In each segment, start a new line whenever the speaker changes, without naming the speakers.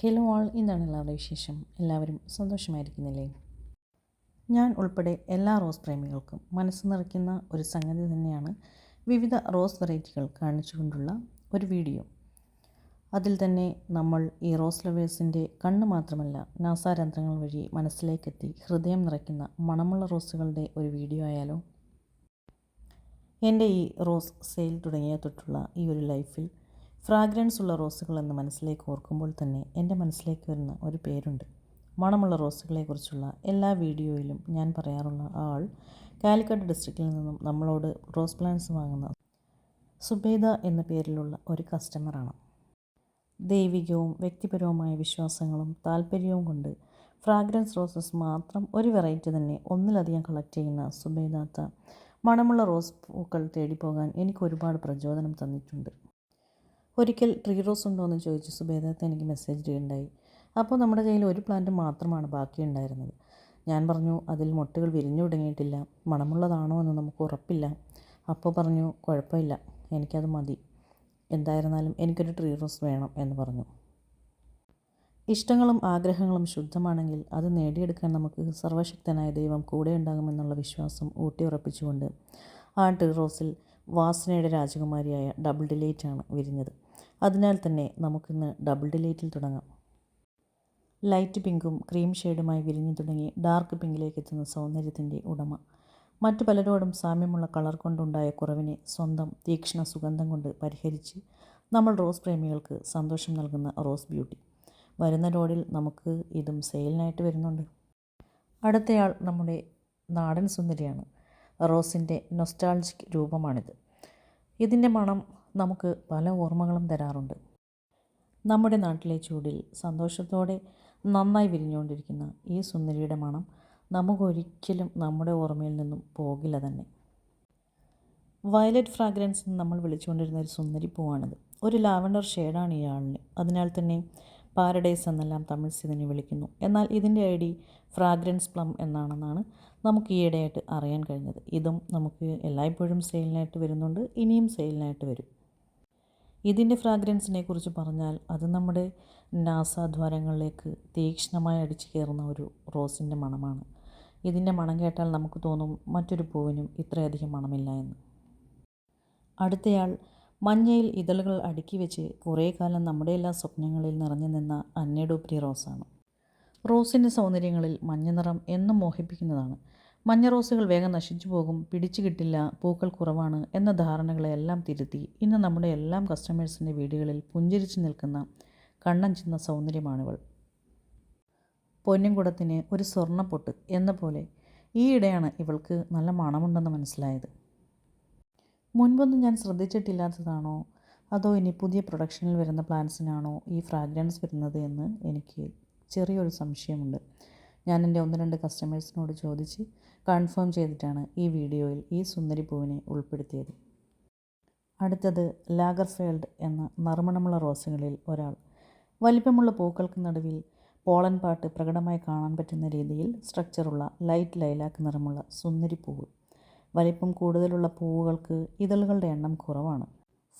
Hello ആൾ എന്താണ് എല്ലാവരുടെ വിശേഷം. എല്ലാവരും സന്തോഷമായിരിക്കുന്നില്ലേ? ഞാൻ ഉൾപ്പെടെ എല്ലാ റോസ് പ്രേമികൾക്കും മനസ്സ് നിറയ്ക്കുന്ന ഒരു സംഗതി തന്നെയാണ് വിവിധ റോസ് വെറൈറ്റികൾ കാണിച്ചുകൊണ്ടുള്ള ഒരു വീഡിയോ. അതിൽ തന്നെ നമ്മൾ ഈ റോസ് ലവേഴ്സിന്റെ കണ്ണ് മാത്രമല്ല നാസാരന്ധ്രങ്ങൾ വഴി മനസ്സിലേക്കെത്തി ഹൃദയം നിറയ്ക്കുന്ന മണമുള്ള റോസുകളുടെ ഒരു വീഡിയോ ആയാലോ? എന്റെ ഈ റോസ് സെയിൽ തുടങ്ങിയ തൊട്ടുള്ള ഈ ഒരു ലൈഫിൽ ഫ്രാഗ്രൻസ് ഉള്ള റോസുകൾ എന്ന് മനസ്സിലേക്ക് ഓർക്കുമ്പോൾ തന്നെ എന്റെ മനസ്സിലേക്ക് വരുന്ന ഒരു പേരുണ്ട്. മണമുള്ള റോസുകളെക്കുറിച്ചുള്ള എല്ലാ വീഡിയോയിലും ഞാൻ പറയാറുള്ള ആൾ കാലിക്കട്ട് ഡിസ്ട്രിക്റ്റിൽ നിന്നും നമ്മളോട് റോസ് പ്ലാന്റ്സ് വാങ്ങുന്ന സുബേദ എന്ന പേരിലുള്ള ഒരു കസ്റ്റമറാണ്. ദൈവികവും വ്യക്തിപരവുമായ വിശ്വാസങ്ങളും താല്പര്യവും കൊണ്ട് ഫ്രാഗ്രൻസ് റോസസ് മാത്രം ഒരു വെറൈറ്റി തന്നെ ഒന്നിലധികം കളക്ട് ചെയ്യുന്ന സുബേദാത്ത മണമുള്ള റോസ് പൂക്കൾ തേടി പോകാൻ എനിക്ക് ഒരുപാട് പ്രചോദനം തന്നിട്ടുണ്ട്. ഒരിക്കൽ ട്രീ റോസ് ഉണ്ടോ എന്ന് ചോദിച്ച്. സുബേദത്ത് എനിക്ക് മെസ്സേജ് ഇടുകയുണ്ടായി അപ്പോൾ നമ്മുടെ കയ്യിൽ ഒരു പ്ലാന്റ് മാത്രമാണ് ബാക്കിയുണ്ടായിരുന്നത്. ഞാൻ പറഞ്ഞു അതിൽ മുട്ടുകൾ വിരിഞ്ഞു തുടങ്ങിയിട്ടില്ല. മണമുള്ളതാണോ എന്ന് നമുക്ക് ഉറപ്പില്ല. അപ്പോൾ പറഞ്ഞു കുഴപ്പമില്ല. എനിക്കത് മതി. എന്തായിരുന്നാലും എനിക്കൊരു ട്രീ റോസ് വേണം എന്ന് പറഞ്ഞു. ഇഷ്ടങ്ങളും ആഗ്രഹങ്ങളും ശുദ്ധമാണെങ്കിൽ അത് നേടിയെടുക്കാൻ നമുക്ക് സർവശക്തനായ ദൈവം കൂടെ ഉണ്ടാകുമെന്നുള്ള വിശ്വാസം ഊട്ടിയുറപ്പിച്ചുകൊണ്ട് ആ ട്രീ റോസിൽ വാസനയുടെ രാജകുമാരിയായ ഡബിൾ ഡിലേറ്റ് ആണ് വിരിഞ്ഞത്. അതിനാൽ തന്നെ നമുക്കിന്ന് ഡബിൾ ഡിലേറ്റിൽ തുടങ്ങാം. ലൈറ്റ് പിങ്കും ക്രീം ഷെയ്ഡുമായി വിരിഞ്ഞു തുടങ്ങി ഡാർക്ക് പിങ്കിലേക്ക് എത്തുന്ന സൗന്ദര്യത്തിന്റെ ഉടമ. മറ്റു പലരോടും സാമ്യമുള്ള കളർ കൊണ്ടുണ്ടായ കുറവിനെ സ്വന്തം തീക്ഷ്ണ സുഗന്ധം കൊണ്ട് പരിഹരിച്ച് നമ്മൾ റോസ് പ്രേമികൾക്ക് സന്തോഷം നൽകുന്ന റോസ് ബ്യൂട്ടി വരുന്ന ലോഡിൽ നമുക്ക് ഇതും സെയിലിനായിട്ട് വരുന്നുണ്ട്. അടുത്തയാൾ നമ്മുടെ നാടൻ സുന്ദരിയാണ്. റോസിന്റെ നൊസ്റ്റാൾജിക് രൂപമാണിത്. ഇതിന്റെ മണം നമുക്ക് പല ഓർമ്മകളും തരാറുണ്ട്. നമ്മുടെ നാട്ടിലെ ചൂടിൽ സന്തോഷത്തോടെ നന്നായി വിരിഞ്ഞുകൊണ്ടിരിക്കുന്ന ഈ സുന്ദരിയുടെ മണം നമുക്കൊരിക്കലും നമ്മുടെ ഓർമ്മയിൽ നിന്നും പോകില്ല തന്നെ. വയലറ്റ് ഫ്രാഗ്രൻസ് എന്ന് നമ്മൾ വിളിച്ചുകൊണ്ടിരുന്ന ഒരു സുന്ദരി പൂവാണിത്. ഒരു ലാവൻഡർ ഷെയ്ഡാണ് ഈ ആളിന്. അതിനാൽ തന്നെ പാരഡൈസ് എന്നെല്ലാം തമിഴ് ഇതിനെ വിളിക്കുന്നു. എന്നാൽ ഇതിന്റെ ഐ ഡി ഫ്രാഗ്രൻസ് പ്ലം എന്നാണെന്നാണ് നമുക്ക് ഈയിടെയായിട്ട് അറിയാൻ കഴിഞ്ഞത്. ഇതും നമുക്ക് എല്ലായ്പ്പോഴും സെയിലിനായിട്ട് വരുന്നുണ്ട്. ഇനിയും സെയിലിനായിട്ട് വരും. ഇതിന്റെ ഫ്രാഗ്രൻസിനെ കുറിച്ച് പറഞ്ഞാൽ അത് നമ്മുടെ നാസാദ്വാരങ്ങളിലേക്ക് തീക്ഷ്ണമായി അടിച്ചു കയറുന്ന ഒരു റോസിന്റെ മണമാണ്. ഇതിന്റെ മണം കേട്ടാൽ നമുക്ക് തോന്നും മറ്റൊരു പൂവിനും ഇത്രയധികം മണമില്ല എന്ന്. അടുത്തയാൾ മഞ്ഞയിൽ ഇതളുകൾ അടുക്കി വെച്ച് കുറേ കാലം നമ്മുടെ എല്ലാ സ്വപ്നങ്ങളിൽ നിറഞ്ഞു നിന്ന അന്നേഡോപ്രി റോസാണ്. റോസിന്റെ സൗന്ദര്യങ്ങളിൽ മഞ്ഞ നിറം എന്നും മോഹിപ്പിക്കുന്നതാണ്. മഞ്ഞ റോസുകൾ വേഗം നശിച്ചു പോകും പിടിച്ചു കിട്ടില്ല പൂക്കൾ കുറവാണ് എന്ന ധാരണകളെല്ലാം തിരുത്തി ഇന്ന് നമ്മുടെ എല്ലാം കസ്റ്റമേഴ്സിന്റെ വീടുകളിൽ പുഞ്ചിരിച്ചു നിൽക്കുന്ന കണ്ണഞ്ചുന്ന സൗന്ദര്യമാണിവൾ. പൊന്നുംകുടത്തിന് ഒരു സ്വർണപ്പൊട്ട് എന്ന പോലെ ഈയിടെയാണ് ഇവൾക്ക് നല്ല മണമുണ്ടെന്ന് മനസ്സിലായത്. മുൻപൊന്നും ഞാൻ ശ്രദ്ധിച്ചിട്ടില്ലാത്തതാണോ? അതോ ഇനി പുതിയ പ്രൊഡക്ഷനിൽ വരുന്ന പ്ലാൻസിനാണോ ഈ ഫ്രാഗ്രൻസ് വരുന്നത് എന്ന് എനിക്ക് ചെറിയൊരു സംശയമുണ്ട്. ഞാൻ എന്റെ ഒന്ന് രണ്ട് കസ്റ്റമേഴ്സിനോട് ചോദിച്ച് കൺഫേം ചെയ്തിട്ടാണ് ഈ വീഡിയോയിൽ ഈ സുന്ദരി പൂവിനെ ഉൾപ്പെടുത്തിയത്. അടുത്തത് ലാഗർഫേൽഡ് എന്ന നറുമണമുള്ള റോസുകളിൽ ഒരാൾ. വലിപ്പമുള്ള പൂക്കൾക്ക് നടുവിൽ പോളൻ പാട്ട് പ്രകടമായി കാണാൻ പറ്റുന്ന രീതിയിൽ സ്ട്രക്ചറുള്ള ലൈറ്റ് ലൈലാക്ക് നിറമുള്ള സുന്ദരി പൂവ് വലിപ്പം കൂടുതലുള്ള പൂവുകൾക്ക് ഇതളുകളുടെ എണ്ണം കുറവാണ്.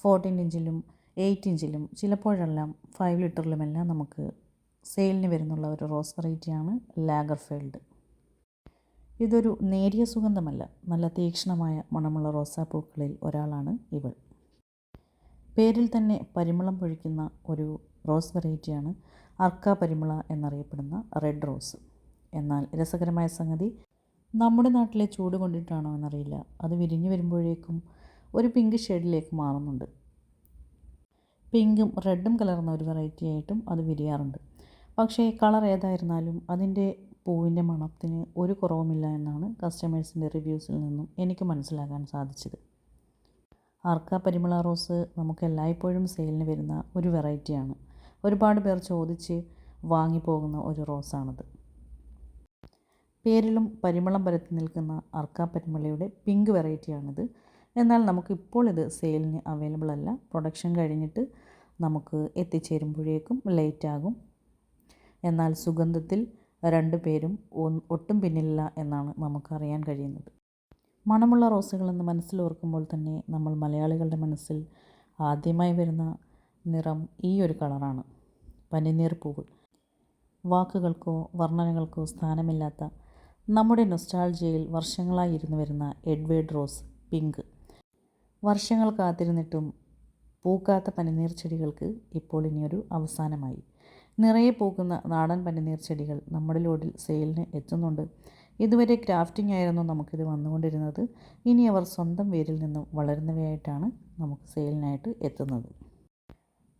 ഫോർട്ടീൻ ഇഞ്ചിലും എയ്റ്റ് ഇഞ്ചിലും ചിലപ്പോഴെല്ലാം ഫൈവ് ലിറ്ററിലുമെല്ലാം നമുക്ക് സെയിലിന് വരുന്നുള്ള ഒരു റോസ് വെറൈറ്റിയാണ് ലാഗർഫീൽഡ്. ഇതൊരു നേരിയ സുഗന്ധമല്ല നല്ല തീക്ഷ്ണമായ മണമുള്ള റോസാപ്പൂക്കളിൽ ഒരാളാണ് ഇവൾ. പേരിൽ തന്നെ പരിമളം പൊഴിക്കുന്ന ഒരു റോസ് വെറൈറ്റിയാണ് അർക്ക പരിമള എന്നറിയപ്പെടുന്ന റെഡ് റോസ്. എന്നാൽ രസകരമായ സംഗതി നമ്മുടെ നാട്ടിലെ ചൂട് കൊണ്ടിട്ടാണോ എന്നറിയില്ല. അത് വിരിഞ്ഞു വരുമ്പോഴേക്കും ഒരു പിങ്ക് ഷെയ്ഡിലേക്ക് മാറുന്നുണ്ട്. പിങ്കും റെഡും കലർന്ന ഒരു വെറൈറ്റി ആയിട്ടും അത് വിരിയാറുണ്ട്. പക്ഷേ കളർ ഏതായിരുന്നാലും അതിന്റെ പൂവിന്റെ മണത്തിന് ഒരു കുറവുമില്ല എന്നാണ് കസ്റ്റമേഴ്സിന്റെ റിവ്യൂസിൽ നിന്നും എനിക്ക് മനസ്സിലാക്കാൻ സാധിച്ചത്. ആർക്ക പരിമള റോസ് നമുക്ക് എല്ലായ്പ്പോഴും സെയിലിന് വരുന്ന ഒരു വെറൈറ്റിയാണ്. ഒരുപാട് പേർ ചോദിച്ച് വാങ്ങിപ്പോകുന്ന ഒരു റോസാണത്. പേരിലും പരിമളം പരത്തി നിൽക്കുന്ന അർക്ക പരിമളയുടെ പിങ്ക് വെറൈറ്റിയാണിത്. എന്നാൽ നമുക്കിപ്പോൾ ഇത് സെയിലിന് അവൈലബിൾ അല്ല. പ്രൊഡക്ഷൻ കഴിഞ്ഞിട്ട് നമുക്ക് എത്തിച്ചേരുമ്പോഴേക്കും ലേറ്റ് ആകും എന്നാൽ സുഗന്ധത്തിൽ രണ്ടു പേരും ഒട്ടും പിന്നില്ല എന്നാണ് നമുക്കറിയാൻ കഴിയുന്നത്. മണമുള്ള റോസുകളെന്ന് മനസ്സിലോർക്കുമ്പോൾ തന്നെ നമ്മൾ മലയാളികളുടെ മനസ്സിൽ ആദ്യമായി വരുന്ന നിറം ഈ ഒരു കളറാണ്. പനിനീർ പൂവ്. വാക്കുകൾക്കോ വർണനകൾക്കോ സ്ഥാനമില്ലാത്ത നമ്മുടെ നൊസ്റ്റാൾജിയയിൽ വർഷങ്ങളായി ഇരുന്നു വരുന്ന എഡ്വേർഡ് റോസ് പിങ്ക്. വർഷങ്ങൾ കാത്തിരുന്നിട്ടും പൂക്കാത്ത പനിനീർ ചെടികൾക്ക് ഇപ്പോൾ ഇനിയൊരു അവസാനമായി. നിറയെ പോകുന്ന നാടൻ പനിനീർ ചെടികൾ നമ്മുടെ ലോഡിൽ സെയിലിന് എത്തുന്നുണ്ട്. ഇതുവരെ ക്രാഫ്റ്റിംഗ് ആയിരുന്നു നമുക്കിത് വന്നുകൊണ്ടിരുന്നത്. ഇനി അവർ സ്വന്തം വേരിൽ നിന്നും വളരുന്നവയായിട്ടാണ് നമുക്ക് സെയിലിനായിട്ട് എത്തുന്നത്.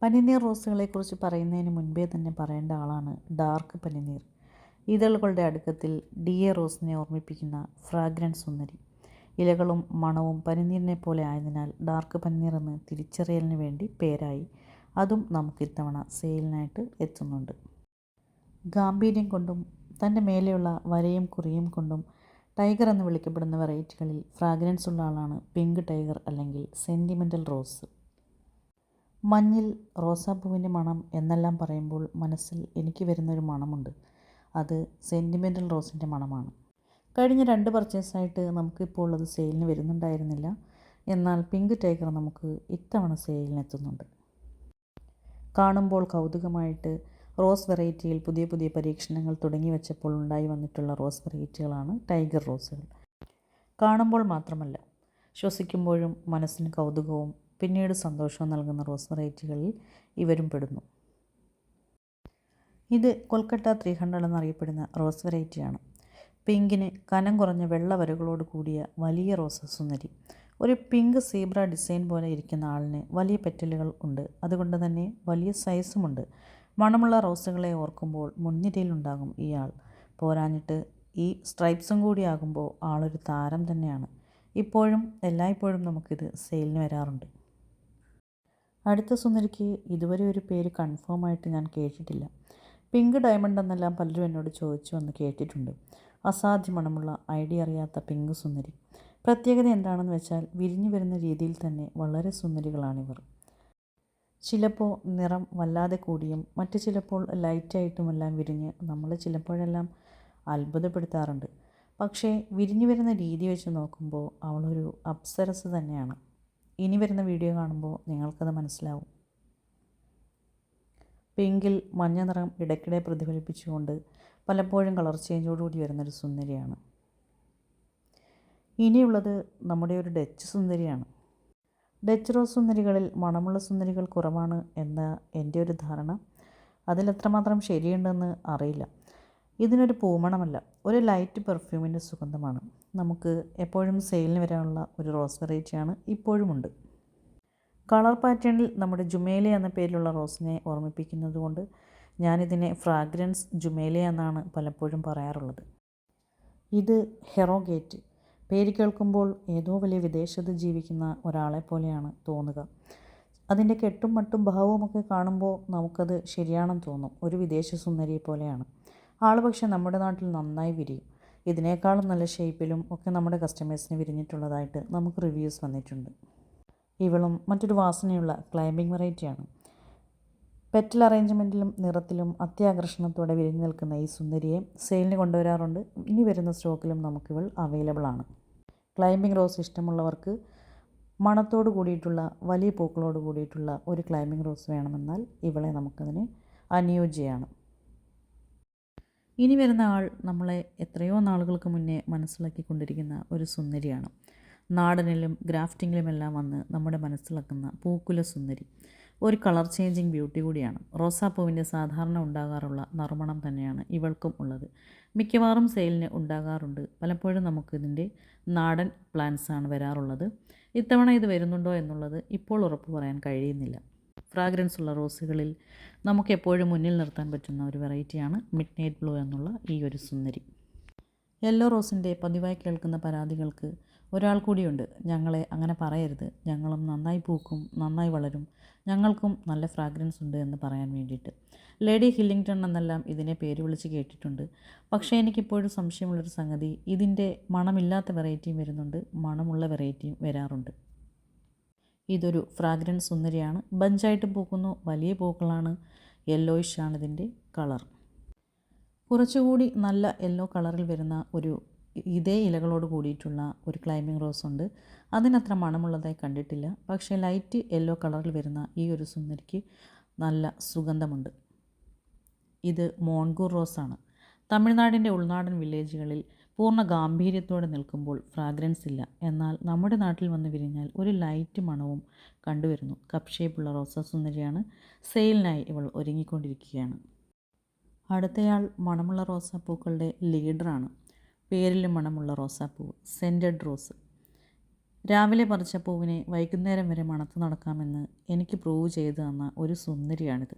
പനിനീർ റോസുകളെക്കുറിച്ച് പറയുന്നതിന് മുൻപേ തന്നെ പറയേണ്ട ആളാണ് ഡാർക്ക് പനിനീർ. ഇതളുകളുടെ അടുക്കത്തിൽ ഡി എ റോസിനെ ഓർമ്മിപ്പിക്കുന്ന ഫ്രാഗ്രൻസ് സുന്ദരി. ഇലകളും മണവും പനിനീരിനെ പോലെ ആയതിനാൽ ഡാർക്ക് പനിനീർ എന്ന് തിരിച്ചറിയലിന് വേണ്ടി പേരായി. അതും നമുക്ക് ഇത്തവണ സെയിലിനായിട്ട് എത്തുന്നുണ്ട്. ഗാംഭീര്യം കൊണ്ടും തന്റെ മേലെയുള്ള വരയും കുറിയും കൊണ്ടും ടൈഗർ എന്ന് വിളിക്കപ്പെടുന്ന വെറൈറ്റികളിൽ ഫ്രാഗ്രൻസ് ഉള്ള ആളാണ് പിങ്ക് ടൈഗർ അല്ലെങ്കിൽ സെന്റിമെന്റൽ റോസ്. മഞ്ഞിൽ റോസാപ്പൂവിന്റെ മണം എന്നെല്ലാം പറയുമ്പോൾ മനസ്സിൽ എനിക്ക് വരുന്നൊരു മണമുണ്ട്. അത് സെന്റിമെന്റൽ റോസിന്റെ മണമാണ്. കഴിഞ്ഞ രണ്ട് പർച്ചേസായിട്ട് നമുക്കിപ്പോൾ അത് സെയിലിന് വരുന്നുണ്ടായിരുന്നില്ല. എന്നാൽ പിങ്ക് ടൈഗർ നമുക്ക് ഇത്തവണ സെയിലിന് എത്തുന്നുണ്ട് കാണുമ്പോൾ കൗതുകമായിട്ട് റോസ് വെറൈറ്റിയിൽ പുതിയ പുതിയ പരീക്ഷണങ്ങൾ തുടങ്ങി വെച്ചപ്പോൾ ഉണ്ടായി വന്നിട്ടുള്ള റോസ് വെറൈറ്റികളാണ് ടൈഗർ റോസുകൾ. കാണുമ്പോൾ മാത്രമല്ല ശ്വസിക്കുമ്പോഴും മനസ്സിന് കൗതുകവും പിന്നീട് സന്തോഷവും നൽകുന്ന റോസ് വെറൈറ്റികളിൽ ഇവരും പെടുന്നു. ഇത് കൊൽക്കട്ട ത്രീ ഹൺഡ്രഡ് എന്നറിയപ്പെടുന്ന റോസ് വെറൈറ്റിയാണ്. പിങ്കിന് കനം കുറഞ്ഞ വെള്ളവരകളോട് കൂടിയ വലിയ റോസസ് സുന്ദരി. ഒരു പിങ്ക് സീബ്ര ഡിസൈൻ പോലെ ഇരിക്കുന്ന ആളിന് വലിയ പെറ്റലുകൾ ഉണ്ട്. അതുകൊണ്ട് തന്നെ വലിയ സൈസുമുണ്ട് മണമുള്ള റോസുകളെ ഓർക്കുമ്പോൾ മുൻനിരയിലുണ്ടാകും ഇയാൾ. പോരാഞ്ഞിട്ട് ഈ സ്ട്രൈപ്സും കൂടിയാകുമ്പോൾ ആളൊരു താരം തന്നെയാണ്. ഇപ്പോഴും എല്ലായ്പ്പോഴും നമുക്കിത് സെയിലിന് വരാറുണ്ട്. അടുത്ത സുന്ദരിക്ക് ഇതുവരെ ഒരു പേര് കൺഫേം ആയിട്ട് ഞാൻ കേട്ടിട്ടില്ല. പിങ്ക് ഡയമണ്ട് എന്നെല്ലാം പലരും എന്നോട് ചോദിച്ചു വന്ന് കേട്ടിട്ടുണ്ട്. അസാധ്യ മണമുള്ള ഐഡിയ അറിയാത്ത പിങ്ക് സുന്ദരി. പ്രത്യേകത എന്താണെന്ന് വെച്ചാൽ വിരിഞ്ഞു വരുന്ന രീതിയിൽ തന്നെ വളരെ സുന്ദരികളാണിവർ. ചിലപ്പോൾ നിറം വല്ലാതെ കൂടിയും മറ്റു ചിലപ്പോൾ ലൈറ്റായിട്ടുമെല്ലാം വിരിഞ്ഞ് നമ്മൾ ചിലപ്പോഴെല്ലാം അത്ഭുതപ്പെടുത്താറുണ്ട്. പക്ഷേ വിരിഞ്ഞു വരുന്ന രീതി വെച്ച് നോക്കുമ്പോൾ അവളൊരു അപ്സരസ് തന്നെയാണ്. ഇനി വരുന്ന വീഡിയോ കാണുമ്പോൾ നിങ്ങൾക്കത് മനസ്സിലാവും. പിങ്കിൽ മഞ്ഞ നിറം ഇടയ്ക്കിടെ പ്രതിഫലിപ്പിച്ചുകൊണ്ട് പലപ്പോഴും കളർ ചേഞ്ചോടുകൂടി വരുന്നൊരു സുന്ദരിയാണ്. ഇനിയുള്ളത് നമ്മുടെ ഒരു ഡച്ച് സുന്ദരിയാണ്. ഡച്ച് റോസ് സുന്ദരികളിൽ മണമുള്ള സുന്ദരികൾ കുറവാണ് എന്ന എന്റെ ഒരു ധാരണ. അതിലെത്രമാത്രം ശരിയുണ്ടെന്ന് അറിയില്ല. ഇതിനൊരു പൂമണമല്ല ഒരു ലൈറ്റ് പെർഫ്യൂമിന്റെ സുഗന്ധമാണ്. നമുക്ക് എപ്പോഴും സെയിലിന് വരാനുള്ള ഒരു റോസ് വെറൈറ്റിയാണ് ഇപ്പോഴുമുണ്ട്. കളർ പാറ്റേണിൽ നമ്മുടെ ജുമേലിയ എന്ന പേരിലുള്ള റോസിനെ ഓർമ്മിപ്പിക്കുന്നത് കൊണ്ട് ഞാനിതിനെ ഫ്രാഗ്രൻസ് ജുമേലിയ എന്നാണ് പലപ്പോഴും പറയാറുള്ളത്. ഇത് ഹെറോഗേറ്റ് പേര് കേൾക്കുമ്പോൾ ഏതോ വലിയ വിദേശത്ത് ജീവിക്കുന്ന ഒരാളെ പോലെയാണ് തോന്നുക. അതിന്റെ കെട്ടും മട്ടും ഭാവവുമൊക്കെ കാണുമ്പോൾ നമുക്കത് ശരിയാണെന്ന് തോന്നും. ഒരു വിദേശ സുന്ദരിയെ പോലെയാണ്. ആൾ പക്ഷേ നമ്മുടെ നാട്ടിൽ നന്നായി വിരിയും. ഇതിനേക്കാളും നല്ല ഷേപ്പിലും ഒക്കെ നമ്മുടെ കസ്റ്റമേഴ്സിന് വിരിഞ്ഞിട്ടുള്ളതായിട്ട് നമുക്ക് റിവ്യൂസ് വന്നിട്ടുണ്ട്. ഇവളും മറ്റൊരു വാസനയുള്ള ക്ലൈമ്പിംഗ് വെറൈറ്റിയാണ്. പെറ്റൽ അറേഞ്ച്മെന്റിലും നിറത്തിലും അത്യാകർഷണത്തോടെ വിരിഞ്ഞു നിൽക്കുന്ന ഈ സുന്ദരിയെ സെയിലിന് കൊണ്ടുവരാറുണ്ട്. ഇനി വരുന്ന സ്റ്റോക്കിലും നമുക്കിവൾ അവൈലബിൾ ആണ്. ക്ലൈമ്പിംഗ് റോസ് ഇഷ്ടമുള്ളവർക്ക് മണത്തോട് കൂടിയിട്ടുള്ള വലിയ പൂക്കളോട് കൂടിയിട്ടുള്ള ഒരു ക്ലൈമ്പിംഗ് റോസ് വേണമെന്നാൽ ഇവളെ നമുക്കതിന് അനുയോജ്യമാണ് ഇനി വരുന്ന ആൾ നമ്മളെ എത്രയോ നാളുകൾക്ക് മുന്നേ മനസ്സിലാക്കിക്കൊണ്ടിരിക്കുന്ന ഒരു സുന്ദരിയാണ്. നാടനിലും ഗ്രാഫ്റ്റിങ്ങിലുമെല്ലാം വന്ന് നമ്മുടെ മനസ്സിലാക്കുന്ന പൂക്കുല സുന്ദരി. ഒരു കളർ ചേഞ്ചിങ് ബ്യൂട്ടി കൂടിയാണ്. റോസാപ്പൂവിന്റെ സാധാരണ ഉണ്ടാകാറുള്ള നറുമണം തന്നെയാണ് ഇവൾക്കും ഉള്ളത്. മിക്കവാറും സെയിലിന് ഉണ്ടാകാറുണ്ട്. പലപ്പോഴും നമുക്കിതിന്റെ നാടൻ പ്ലാന്റ്സാണ് വരാറുള്ളത്. ഇത്തവണ ഇത് വരുന്നുണ്ടോ എന്നുള്ളത് ഇപ്പോൾ ഉറപ്പ് പറയാൻ കഴിയുന്നില്ല. ഫ്രാഗ്രൻസ് ഉള്ള റോസുകളിൽ നമുക്ക് എപ്പോഴും മുന്നിൽ നിർത്താൻ പറ്റുന്ന ഒരു വെറൈറ്റിയാണ് മിഡ് നൈറ്റ് ബ്ലൂ എന്നുള്ള ഈ ഒരു സുന്ദരി. യെല്ലോ റോസിന്റെ പതിവായി കേൾക്കുന്ന പരാതികൾക്ക് ഒരാൾ കൂടിയുണ്ട്. ഞങ്ങളെ അങ്ങനെ പറയരുത്. ഞങ്ങളും നന്നായി പൂക്കും നന്നായി വളരും. ഞങ്ങൾക്കും നല്ല ഫ്രാഗ്രൻസ് ഉണ്ട് എന്ന് പറയാൻ വേണ്ടിയിട്ട്. ലേഡി ഹില്ലിങ്ടൺ എന്നെല്ലാം ഇതിനെ പേര് വിളിച്ച് കേട്ടിട്ടുണ്ട്. പക്ഷേ എനിക്കിപ്പോഴും സംശയമുള്ളൊരു സംഗതി. ഇതിന്റെ മണമില്ലാത്ത വെറൈറ്റിയും വരുന്നുണ്ട്. മണമുള്ള വെറൈറ്റിയും വരാറുണ്ട്. ഇതൊരു ഫ്രാഗ്രൻസ് സുന്ദരിയാണ്. ബഞ്ചായിട്ട് പൂക്കുന്നു. വലിയ പൂക്കളാണ്. യെല്ലോയിഷാണ് ഇതിന്റെ കളർ കുറച്ചുകൂടി നല്ല യെല്ലോ കളറിൽ വരുന്ന ഒരു ഇതേ ഇലകളോട് കൂടിയിട്ടുള്ള ഒരു ക്ലൈമ്പിംഗ് റോസ് ഉണ്ട്. അതിനത്ര മണമുള്ളതായി കണ്ടിട്ടില്ല. പക്ഷേ ലൈറ്റ് യെല്ലോ കളറിൽ വരുന്ന ഈ ഒരു സുന്ദരിക്ക് നല്ല സുഗന്ധമുണ്ട്. ഇത് മോൺകൂർ റോസാണ് തമിഴ്നാടിന്റെ ഉൾനാടൻ വില്ലേജുകളിൽ പൂർണ ഗാംഭീര്യത്തോടെ നിൽക്കുമ്പോൾ ഫ്രാഗ്രൻസ് ഇല്ല. എന്നാൽ നമ്മുടെ നാട്ടിൽ വന്ന് വിരിഞ്ഞാൽ ഒരു ലൈറ്റ് മണവും കണ്ടുവരുന്നു. കപ്പ് ഷേപ്പുള്ള റോസാ സുന്ദരിയാണ്. സെയിലിനായി ഇവൾ ഒരുങ്ങിക്കൊണ്ടിരിക്കുകയാണ്. അടുത്തയാൾ മണമുള്ള റോസാപ്പൂക്കളുടെ ലീഡറാണ് പേരിലും മണമുള്ള റോസാപ്പൂവ് സെന്റഡ് റോസ് രാവിലെ പറിച്ച പൂവിനെ വൈകുന്നേരം വരെ മണത്ത് നടക്കാമെന്ന് എനിക്ക് പ്രൂവ് ചെയ്തു തന്ന ഒരു സുന്ദരിയാണിത്.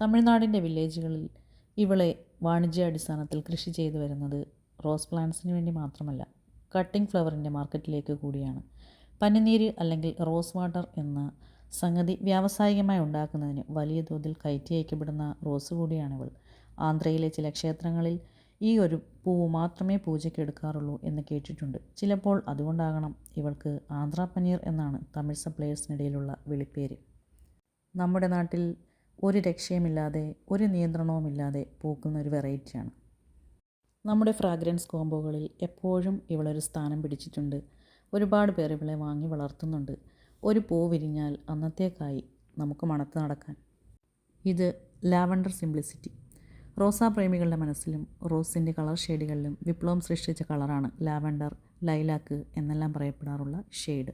തമിഴ്നാടിന്റെ വില്ലേജുകളിൽ ഇവളെ വാണിജ്യാടിസ്ഥാനത്തിൽ കൃഷി ചെയ്തു വരുന്നത് റോസ് പ്ലാന്റ്സിന് വേണ്ടി മാത്രമല്ല കട്ടിംഗ് ഫ്ലവറിന്റെ മാർക്കറ്റിലേക്ക് കൂടിയാണ്. പനിനീര് അല്ലെങ്കിൽ റോസ് വാട്ടർ എന്ന സംഗതി വ്യാവസായികമായി ഉണ്ടാക്കുന്നതിന് വലിയ തോതിൽ കയറ്റി അയക്കപ്പെടുന്ന റോസ് കൂടിയാണിവൾ. ആന്ധ്രയിലെ ചില ക്ഷേത്രങ്ങളിൽ ഈ ഒരു പൂവ് മാത്രമേ പൂജയ്ക്ക് എടുക്കാറുള്ളൂ എന്ന് കേട്ടിട്ടുണ്ട്. ചിലപ്പോൾ അതുകൊണ്ടാകണം ഇവൾക്ക് ആന്ധ്രാ പനീർ എന്നാണ് തമിഴ് സപ്ലയേഴ്സിനിടയിലുള്ള വിളിപ്പേര്. നമ്മുടെ നാട്ടിൽ ഒരു രക്ഷയുമില്ലാതെ ഒരു നിയന്ത്രണവുമില്ലാതെ പൂക്കുന്ന ഒരു വെറൈറ്റിയാണ്. നമ്മുടെ ഫ്രാഗ്രൻസ് കോംബോകളിൽ എപ്പോഴും ഇവളൊരു സ്ഥാനം പിടിച്ചിട്ടുണ്ട്. ഒരുപാട് പേർ ഇവളെ വാങ്ങി വളർത്തുന്നുണ്ട്. ഒരു പൂ വിരിഞ്ഞാൽ അന്നത്തേക്കായി നമുക്ക് മണത്ത് നടക്കാൻ. ഇത് ലാവണ്ടർ സിംപ്ലിസിറ്റി. റോസാ പ്രേമികളുടെ മനസ്സിലും റോസിന്റെ കളർ ഷെയ്ഡുകളിലും വിപ്ലവം സൃഷ്ടിച്ച കളറാണ് ലാവണ്ടർ ലൈലാക്ക് എന്നെല്ലാം പറയപ്പെടാറുള്ള ഷെയ്ഡ്.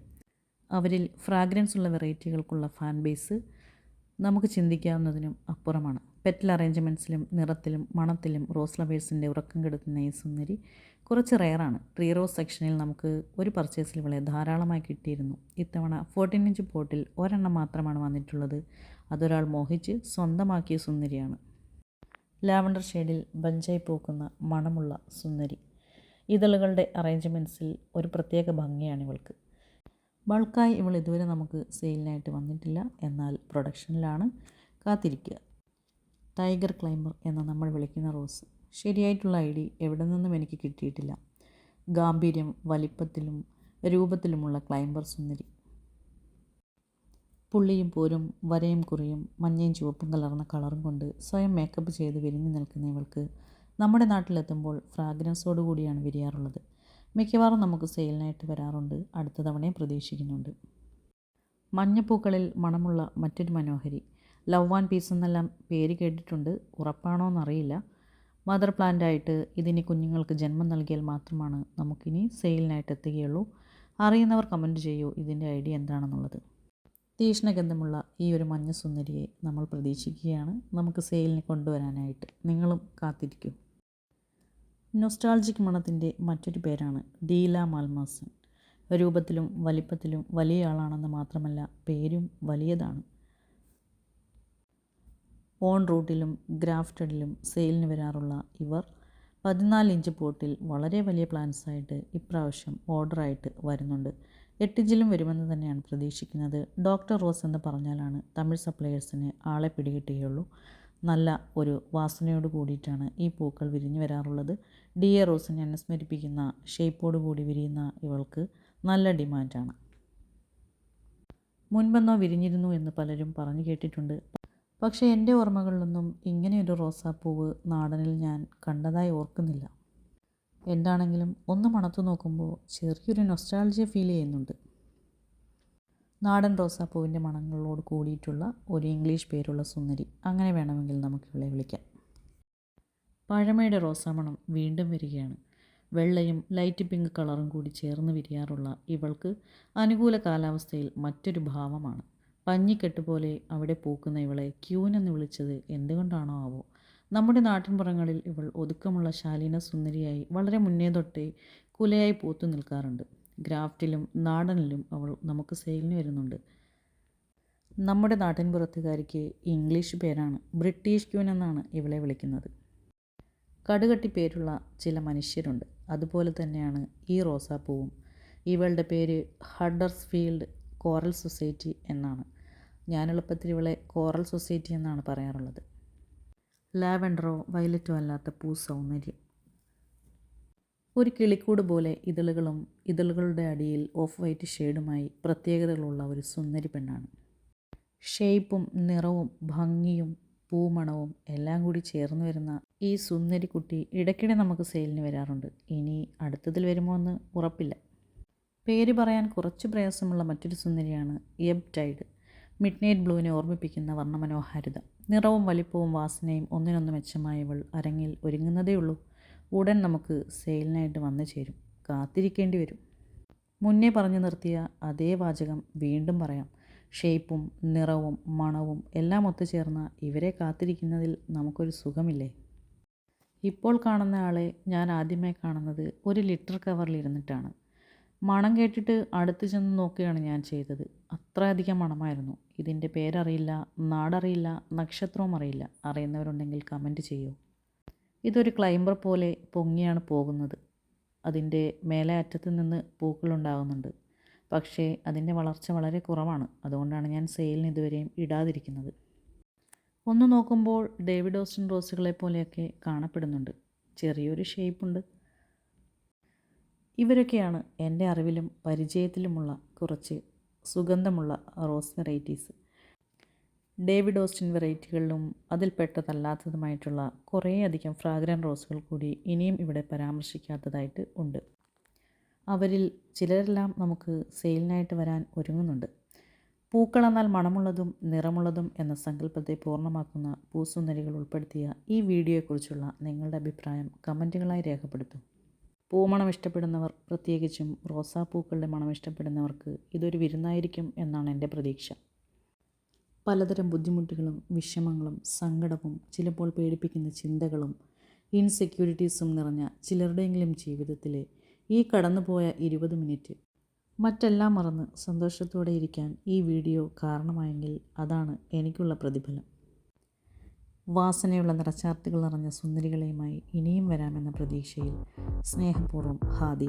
അവരിൽ ഫ്രാഗ്രൻസ് ഉള്ള വെറൈറ്റികൾക്കുള്ള ഫാൻ ബേസ് നമുക്ക് ചിന്തിക്കാവുന്നതിനും അപ്പുറമാണ്. പെറ്റൽ അറേഞ്ച്മെന്റ്സിലും നിറത്തിലും മണത്തിലും റോസ് ലവേഴ്സിന്റെ ഉറക്കം കെടുത്തുന്ന ഈ സുന്ദരി കുറച്ച് റെയറാണ്. ട്രീ റോസ് സെക്ഷനിൽ നമുക്ക് ഒരു പർച്ചേസിൽ വളരെ ധാരാളമായി കിട്ടിയിരുന്നു. ഇത്തവണ ഫോർട്ടീൻ ഇഞ്ച് പോട്ടിൽ ഒരെണ്ണം മാത്രമാണ് വന്നിട്ടുള്ളത്. അതൊരാൾ മോഹിച്ച് സ്വന്തമാക്കിയ സുന്ദരിയാണ്. ലാവണ്ടർ ഷെയ്ഡിൽ ബഞ്ചായി പൂക്കുന്ന മണമുള്ള സുന്ദരി. ഇതളുകളുടെ അറേഞ്ച്മെന്റ്സിൽ ഒരു പ്രത്യേക ഭംഗിയാണ് ഇവൾക്ക്. ബൾക്കായി ഇവൾ ഇതുവരെ നമുക്ക് സെയിലിനായിട്ട് വന്നിട്ടില്ല. എന്നാൽ പ്രൊഡക്ഷനിലാണ് കാത്തിരിക്കുക. ടൈഗർ ക്ലൈംബർ എന്ന് നമ്മൾ വിളിക്കുന്ന റോസ് ശരിയായിട്ടുള്ള ഐ ഡി എവിടെ നിന്നും എനിക്ക് കിട്ടിയിട്ടില്ല. ഗാംഭീര്യം വലിപ്പത്തിലും രൂപത്തിലുമുള്ള ക്ലൈംബർ സുന്ദരി. പുള്ളിയും പോരും വരയും കുറിയും മഞ്ഞയും ചുവപ്പും കലർന്ന കളറും കൊണ്ട് സ്വയം മേക്കപ്പ് ചെയ്ത് വിരിഞ്ഞു നിൽക്കുന്ന ഇവൾക്ക് നമ്മുടെ നാട്ടിലെത്തുമ്പോൾ ഫ്രാഗ്രൻസോട് കൂടിയാണ് വിരിയാറുള്ളത്. മിക്കവാറും നമുക്ക് സെയിലിനായിട്ട് വരാറുണ്ട്. അടുത്ത തവണയും പ്രതീക്ഷിക്കുന്നുണ്ട്. മഞ്ഞപ്പൂക്കളിൽ മണമുള്ള മറ്റൊരു മനോഹരി. ലവ് ആൻഡ് പീസ് എന്നെല്ലാം പേര് കേട്ടിട്ടുണ്ട്. ഉറപ്പാണോ എന്നറിയില്ല. മദർ പ്ലാന്റായിട്ട് ഇതിനി കുഞ്ഞുങ്ങൾക്ക് ജന്മം നൽകിയാൽ മാത്രമാണ് നമുക്കിനി സെയിലിനായിട്ട് എത്തുകയുള്ളൂ. അറിയുന്നവർ കമന്റ് ചെയ്യൂ ഇതിന്റെ ഐഡിയ എന്താണെന്നുള്ളത്. തീക്ഷ്ണഗന്ധമുള്ള ഈ ഒരു മഞ്ഞ സുന്ദരിയെ നമ്മൾ പ്രതീക്ഷിക്കുകയാണ്. നമുക്ക് സെയിലിന് കൊണ്ടുവരാനായിട്ട് നിങ്ങളും കാത്തിരിക്കൂ. നൊസ്റ്റാൾജിക് മണത്തിന്റെ മറ്റൊരു പേരാണ് ഡീല മാൽമാസൻ രൂപത്തിലും വലിപ്പത്തിലും വലിയ ആളാണെന്ന് മാത്രമല്ല പേരും വലിയതാണ്. ഓൺ റൂട്ടിലും ഗ്രാഫ്റ്റഡിലും സെയിലിന് വരാറുള്ള ഇവർ പതിനാല് ഇഞ്ച് പോട്ടിൽ വളരെ വലിയ പ്ലാന്റ്സായിട്ട് ഇപ്രാവശ്യം ഓർഡറായിട്ട് വരുന്നുണ്ട്. എട്ടിഞ്ചിലും വരുമെന്ന് തന്നെയാണ് പ്രതീക്ഷിക്കുന്നത്. ഡോക്ടർ റോസ് എന്ന് പറഞ്ഞാലാണ് തമിഴ് സപ്ലയേഴ്സിന് ആളെ പിടികിട്ടുകയുള്ളൂ. നല്ല ഒരു വാസനയോട് കൂടിയിട്ടാണ് ഈ പൂക്കൾ വിരിഞ്ഞു വരാറുള്ളത്. ഡി എ റോസിനെ അനുസ്മരിപ്പിക്കുന്ന ഷേപ്പോട് കൂടി വിരിയുന്ന ഇവൾക്ക് നല്ല ഡിമാൻഡാണ്. മുൻപെന്നോ വിരിഞ്ഞിരുന്നു എന്ന് പലരും പറഞ്ഞു കേട്ടിട്ടുണ്ട്. പക്ഷേ എന്റെ ഓർമ്മകളിലൊന്നും ഇങ്ങനെയൊരു റോസാപ്പൂവ് നാടനിൽ ഞാൻ കണ്ടതായി ഓർക്കുന്നില്ല. എന്താണെങ്കിലും ഒന്ന് മണത്തു നോക്കുമ്പോൾ ചെറിയൊരു നൊസ്റ്റാൾജിയ ഫീൽ ചെയ്യുന്നുണ്ട്. നാടൻ റോസാപ്പൂവിന്റെ മണങ്ങളോട് കൂടിയിട്ടുള്ള ഒരു ഇംഗ്ലീഷ് പേരുള്ള സുന്ദരി. അങ്ങനെ വേണമെങ്കിൽ നമുക്ക് വിളിക്കാം. പഴമയുടെ റോസാമണം വീണ്ടും വരികയാണ്. വെള്ളയും ലൈറ്റ് പിങ്ക് കളറും കൂടി ചേർന്ന് വിരിയാറുള്ള ഇവൾക്ക് അനുകൂല കാലാവസ്ഥയിൽ മറ്റൊരു ഭാവമാണ്. പഞ്ഞിക്കെട്ട് പോലെ അവിടെ പൂക്കുന്ന ഇവളെ ക്യൂനെന്ന് വിളിച്ചത് എന്തുകൊണ്ടാണോ ആവോ? നമ്മുടെ നാട്ടിൻപുറങ്ങളിൽ ഇവൾ ഒതുക്കമുള്ള ശാലീന സുന്ദരിയായി വളരെ മുന്നേ തൊട്ടേ കുലയായി പൂത്തു നിൽക്കാറുണ്ട്. ഗ്രാഫ്റ്റിലും നാടനിലും അവൾ നമുക്ക് സെയിലിന് വരുന്നുണ്ട് നമ്മുടെ നാട്ടിൻപുറത്തുകാരിക്ക് ഇംഗ്ലീഷ് പേരാണ് ബ്രിട്ടീഷ് ക്യൂൻ എന്നാണ് ഇവളെ വിളിക്കുന്നത്. കടുകട്ടി പേരുള്ള ചില മനുഷ്യരുണ്ട്. അതുപോലെ തന്നെയാണ് ഈ റോസാപ്പൂവും. ഇവളുടെ പേര് ഹഡർസ്ഫീൽഡ് കോറൽ സൊസൈറ്റി എന്നാണ്. ഞാനെളുപ്പത്തിൽ ഇവളെ കോറൽ സൊസൈറ്റി എന്നാണ് പറയാറുള്ളത്. ലാവൻഡറോ വയലറ്റോ അല്ലാത്ത പൂ സൗന്ദര്യം. ഒരു കിളിക്കൂട് പോലെ ഇതളുകളും ഇതളുകളുടെ അടിയിൽ ഓഫ് വൈറ്റ് ഷെയ്ഡുമായി പ്രത്യേകതകളുള്ള ഒരു സുന്ദരി പെണ്ണാണ്. ഷേപ്പും നിറവും ഭംഗിയും പൂമണവും എല്ലാം കൂടി ചേർന്ന് വരുന്ന ഈ സുന്ദരി കുട്ടി ഇടയ്ക്കിടെ നമുക്ക് സെയിലിന് വരാറുണ്ട്. ഇനി അടുത്തതിൽ വരുമോ എന്ന് ഉറപ്പില്ല. പേര് പറയാൻ കുറച്ച് പ്രയാസമുള്ള മറ്റൊരു സുന്ദരിയാണ് എബ് ടൈഡ്. മിഡ് നൈറ്റ് ബ്ലൂവിനെ ഓർമ്മിപ്പിക്കുന്ന വർണമനോഹാരിത. നിറവും വലിപ്പവും വാസനയും ഒന്നിനൊന്ന് മെച്ചമായവൾ അരങ്ങിൽ ഒരുങ്ങുന്നതേയുള്ളൂ. ഉടൻ നമുക്ക് സെയിലിനായിട്ട് വന്നു ചേരും. കാത്തിരിക്കേണ്ടി വരും. മുന്നേ പറഞ്ഞു നിർത്തിയ അതേ വാചകം വീണ്ടും പറയാം. ഷേപ്പും നിറവും മണവും എല്ലാം ഒത്തുചേർന്ന ഇവരെ കാത്തിരിക്കുന്നതിൽ നമുക്കൊരു സുഖമില്ലേ? ഇപ്പോൾ കാണുന്ന ആളെ ഞാൻ ആദ്യമായി കാണുന്നത് ഒരു ലിറ്റർ കവറിൽ ഇരുന്നിട്ടാണ്. മണം കേട്ടിട്ട് അടുത്ത് ചെന്ന് നോക്കുകയാണ് ഞാൻ ചെയ്തത്. അത്രയധികം മണമായിരുന്നു. ഇതിന്റെ പേരറിയില്ല നാടറിയില്ല നക്ഷത്രവും അറിയില്ല. അറിയുന്നവരുണ്ടെങ്കിൽ കമന്റ് ചെയ്യൂ. ഇതൊരു ക്ലൈംബർ പോലെ പൊങ്ങിയാണ് പോകുന്നത്. അതിന്റെ മേലെ അറ്റത്ത് നിന്ന് പൂക്കളുണ്ടാകുന്നുണ്ട് പക്ഷേ അതിന്റെ വളർച്ച വളരെ കുറവാണ്. അതുകൊണ്ടാണ് ഞാൻ സെയിലിന് ഇതുവരെയും ഇടാതിരിക്കുന്നത്. ഒന്ന് നോക്കുമ്പോൾ ഡേവിഡ് ഓസ്റ്റൻ റോസുകളെ പോലെയൊക്കെ കാണപ്പെടുന്നുണ്ട്. ചെറിയൊരു ഷേപ്പുണ്ട് ഇവരൊക്കെയാണ് എന്റെ അറിവിലും പരിചയത്തിലുമുള്ള കുറച്ച് സുഗന്ധമുള്ള റോസ് വെറൈറ്റീസ്. ഡേവിഡ് ഓസ്റ്റിൻ വെറൈറ്റികളിലും അതിൽപ്പെട്ടതല്ലാത്തതുമായിട്ടുള്ള കുറേയധികം ഫ്രാഗ്രൻ റോസുകൾ കൂടി ഇനിയും ഇവിടെ പരാമർശിക്കാത്തതായിട്ട് ഉണ്ട്. അവരിൽ ചിലരെല്ലാം നമുക്ക് സെയിലിനായിട്ട് വരാൻ ഒരുങ്ങുന്നുണ്ട്. പൂക്കളെന്നാൽ മണമുള്ളതും നിറമുള്ളതും എന്ന സങ്കല്പത്തെ പൂർണമാക്കുന്ന പൂസുന്ദരികൾ ഉൾപ്പെടുത്തിയ ഈ വീഡിയോയെക്കുറിച്ചുള്ള നിങ്ങളുടെ അഭിപ്രായം കമന്റുകളായി രേഖപ്പെടുത്തും. പൂമണം ഇഷ്ടപ്പെടുന്നവർ പ്രത്യേകിച്ചും റോസാപ്പൂക്കളുടെ മണം ഇഷ്ടപ്പെടുന്നവർക്ക് ഇതൊരു വിരുന്നായിരിക്കും എന്നാണ് എന്റെ പ്രതീക്ഷ. പലതരം ബുദ്ധിമുട്ടുകളും വിഷമങ്ങളും സങ്കടവും ചിലപ്പോൾ പേടിപ്പിക്കുന്ന ചിന്തകളും ഇൻസെക്യൂരിറ്റീസും നിറഞ്ഞ ചിലരുടെയെങ്കിലും ജീവിതത്തിലെ ഈ കടന്നുപോയ ഇരുപത് മിനിറ്റ്. മറ്റെല്ലാം മറന്ന് സന്തോഷത്തോടെ ഇരിക്കാൻ ഈ വീഡിയോ കാരണമായെങ്കിൽ അതാണ് എനിക്കുള്ള പ്രതിഫലം. വാസനയുള്ള നിറച്ചാർത്തുകൾ നിറഞ്ഞ സുന്ദരികളെയുമായി ഇനിയും വരാമെന്ന പ്രതീക്ഷയിൽ സ്നേഹപൂർവം ഹാദിയ.